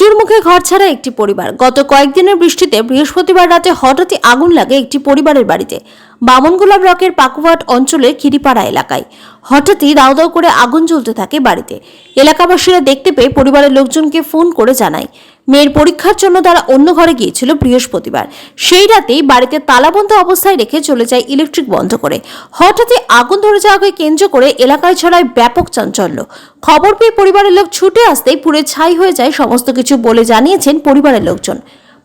পুজোর মুখে ঘর ছাড়া একটি পরিবার। গত কয়েকদিনের বৃষ্টিতে বৃহস্পতিবার রাতে হঠাৎই আগুন লাগে একটি পরিবারের বাড়িতে। বামনগোলা ব্লকের পাকুয়াট অঞ্চলের খিরিপাড়া এলাকায়। হঠাৎই দাউ করে আগুন জ্বলতে থাকে বাড়িতে। এলাকাবাসীরা দেখতে পেয়ে পরিবারের লোকজনকে ফোন করে জানায়। মেয়ের পরীক্ষার জন্য তারা অন্য ঘরে গিয়েছিল বৃহস্পতিবার। সেই রাতেই বাড়িতে তালাবন্ধ অবস্থায় রেখে চলে যায় ইলেকট্রিক বন্ধ করে। হঠাৎই আগুন ধরে যাওয়াকে কেন্দ্র করে এলাকায় ছড়ায় ব্যাপক চাঞ্চল্য। খবর পেয়ে পরিবারের লোক ছুটে আসতেই পুরে ছাই হয়ে যায় সমস্ত কিছু বলে জানিয়েছেন পরিবারের লোকজন।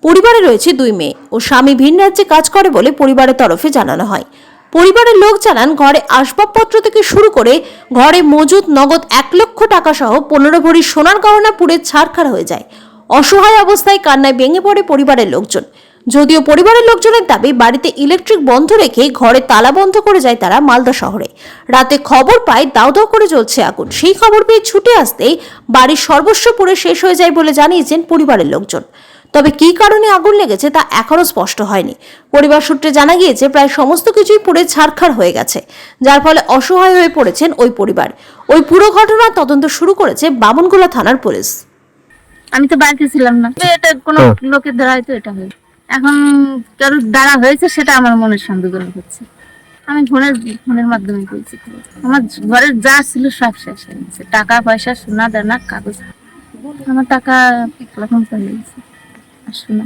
পরিবারে রয়েছে দুই মেয়ে ও স্বামী ভিন রাজ্যে কাজ করে বলে পরিবারের তরফে জানানো হয়। পরিবারের লোক জানান, ঘরে আসবাবপত্র থেকে শুরু করে ঘরে মজুদ নগদ এক লক্ষ টাকা সহ পনেরো ভরি সোনার গহনা পুড়ে ছারখার হয়ে যায়। অসহায় অবস্থায় কান্নায় ভেঙে পড়ে পরিবারের লোকজন। যদিও পরিবারের লোকজনের দাবি, বাড়িতে ইলেকট্রিক বন্ধ রেখে ঘরে তালা বন্ধ করে যায় তারা মালদা শহরে। রাতে খবর পায় দাউ দাউ করে জ্বলছে আগুন। সেই খবর পেয়ে ছুটে আসতেই বাড়ির সর্বস্ব পুড়ে শেষ হয়ে যায় বলে জানিয়েছেন পরিবারের লোকজন। তবে কি কারণে আগুন লেগেছে তা এখনও স্পষ্ট হয়নি। পরিবার সূত্রে জানা গিয়েছে, প্রায় সমস্ত কিছুই পুড়ে ছারখার হয়ে গেছে, যার ফলে অসহায় হয়ে পড়েছেন ওই পরিবার। ওই পুরো ঘটনার তদন্ত শুরু করেছে বামনগোলা থানার পুলিশ। আমি তো বাড়িতে ছিলাম না। এটা কোনো লোকের দ্বারা হয়তো এটা হয়। এখন কারোর দ্বারা হয়েছে সেটা আমার মনের সন্দেহ হচ্ছে। আমি ফোনের ফোনের মাধ্যমে পেয়েছি আমার ঘরের যা ছিল সব শেষ হয়ে গেছে। টাকা পয়সা সোনা দানা কাগজ। আমার টাকা এক লাখ চলে গেছে। আর সোনা।